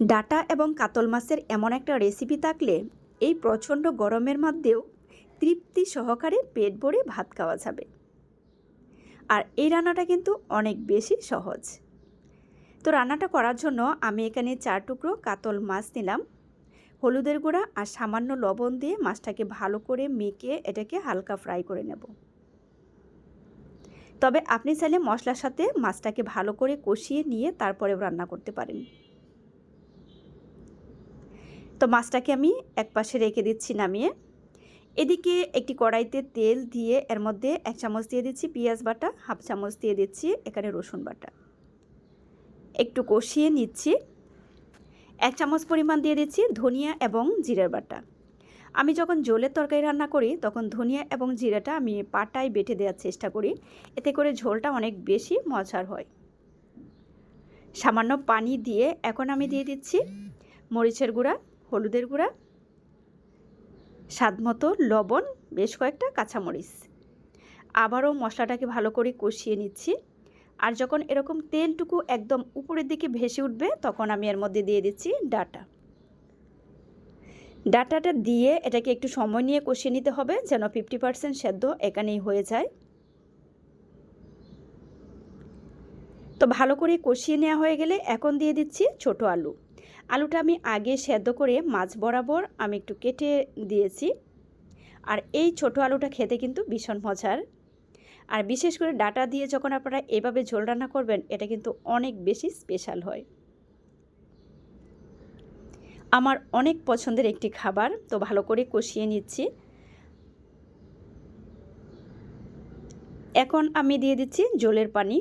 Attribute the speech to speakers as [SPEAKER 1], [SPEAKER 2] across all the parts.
[SPEAKER 1] Data এবং কাতল মাছের এমন একটা রেসিপি থাকলে এই প্রচণ্ড গরমের মধ্যেও তৃপ্তি সহকারে পেট ভরে ভাত খাওয়া যাবে। আর এই রান্নাটা কিন্তু অনেক বেশি সহজ। তো রান্নাটা করার জন্য আমি এখানে চার টুকরো কাতল মাছ নিলাম, হলুদের গুঁড়া আর সামান্য লবণ দিয়ে মাছটাকে ভালো করে মেখে এটাকে হালকা ফ্রাই করে নেব। তবে আপনি চাইলে মশলার সাথে মাছটাকে ভালো করে কষিয়ে নিয়ে তারপরেও রান্না করতে পারেন। তো মাছটাকে আমি এক পাশে রেখে দিচ্ছি নামিয়ে। এদিকে একটি কড়াইতে তেল দিয়ে এর মধ্যে এক চামচ দিয়ে দিচ্ছি পেঁয়াজ বাটা, হাফ চামচ দিয়ে দিচ্ছি এখানে রসুন বাটা। একটু কষিয়ে নিচ্ছি। এক চামচ পরিমাণ দিয়ে দিচ্ছি ধনিয়া এবং জিরার বাটা। আমি যখন জলের তরকারি রান্না করি, তখন ধনিয়া এবং জিরাটা আমি পাটায় বেটে দেওয়ার চেষ্টা করি। এতে করে ঝোলটা অনেক বেশি মজার হয়। সামান্য পানি দিয়ে এখন আমি দিয়ে দিচ্ছি মরিচের গুঁড়া। হলুদের গুঁড়া, স্বাদ মতো লবণ, বেশ কয়েকটা কাঁচামরিচ। আবারও মশলাটাকে ভালো করে কষিয়ে নিচ্ছি। আর যখন এরকম তেলটুকু একদম উপরের দিকে ভেসে উঠবে, তখন আমি এর মধ্যে দিয়ে দিচ্ছি ডাটা। ডাটাটা দিয়ে এটাকে একটু সময় নিয়ে কষিয়ে নিতে হবে যেন ফিফটি পার্সেন্ট সেদ্ধ এখানেই হয়ে যায়। তো ভালো করে কষিয়ে নেওয়া হয়ে গেলে এখন দিয়ে দিচ্ছি ছোট আলু। আলুটা আমি আগে সেদ্ধ করে মাছ বরাবর আমি একটু কেটে দিয়েছি। আর এই ছোট আলুটা খেতে কিন্তু ভীষণ মজার। আর বিশেষ করে ডাটা দিয়ে যখন আপনারা এভাবে ঝোল রান্না করবেন, এটা কিন্তু অনেক বেশি স্পেশাল হয়। আমার অনেক পছন্দের একটি খাবার, তো ভালো করে কষিয়ে নিচ্ছি। এখন আমি দিয়ে দিচ্ছি জলের পানি।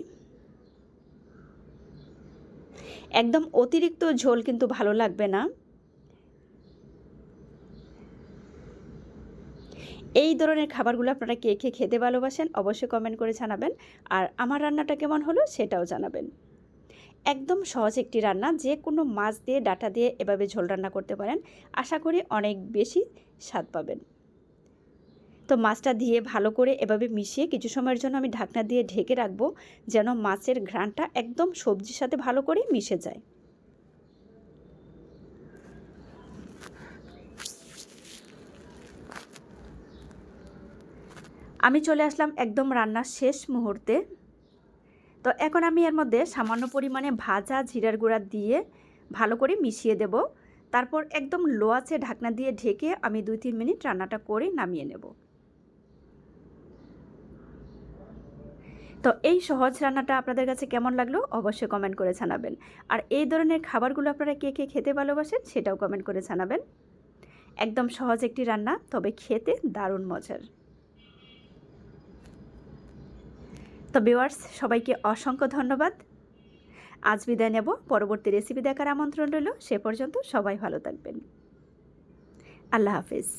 [SPEAKER 1] একদম অতিরিক্ত ঝোল কিন্তু ভালো লাগবে না। এই ধরনের খাবারগুলো আপনারা কে কে খেতে ভালোবাসেন অবশ্যই কমেন্ট করে জানাবেন। আর আমার রান্নাটা কেমন হলো সেটাও জানাবেন। একদম সহজ একটি রান্না, যে কোনো মাছ দিয়ে, ডাটা দিয়ে এভাবে ঝোল রান্না করতে পারেন। আশা করি অনেক বেশি স্বাদ পাবেন। তো মাছটা দিয়ে ভালো করে এভাবে মিশিয়ে কিছু সময়ের জন্য আমি ঢাকনা দিয়ে ঢেকে রাখব, যেন মাছের ঘ্রাণটা একদম সবজির সাথে ভালো করে মিশে যায়। আমি চলে আসলাম একদম রান্নার শেষ মুহূর্তে। তো এখন আমি এর মধ্যে সামান্য পরিমাণে ভাজা জিরার গুঁড়া দিয়ে ভালো করে মিশিয়ে দেব। তারপর একদম লো আছে ঢাকনা দিয়ে ঢেকে আমি দুই তিন মিনিট রান্নাটা করে নামিয়ে নেব। তো এই সহজ রান্নাটা আপনাদের কাছে কেমন লাগল অবশ্যই কমেন্ট করে জানাবেন। আর এই ধরনের খাবারগুলো আপনারা কে কে খেতে ভালোবাসেন সেটাও কমেন্ট করে জানাবেন। একদম সহজ একটি রান্না, তবে খেতে দারুণ মজার। তো ভিওয়ার্স সবাইকে অসংখ্য ধন্যবাদ। আজ বিদায় নেব, পরবর্তী রেসিপি দেখার আমন্ত্রণ রইল, সে পর্যন্ত সবাই ভালো থাকবেন। আল্লাহ হাফিজ।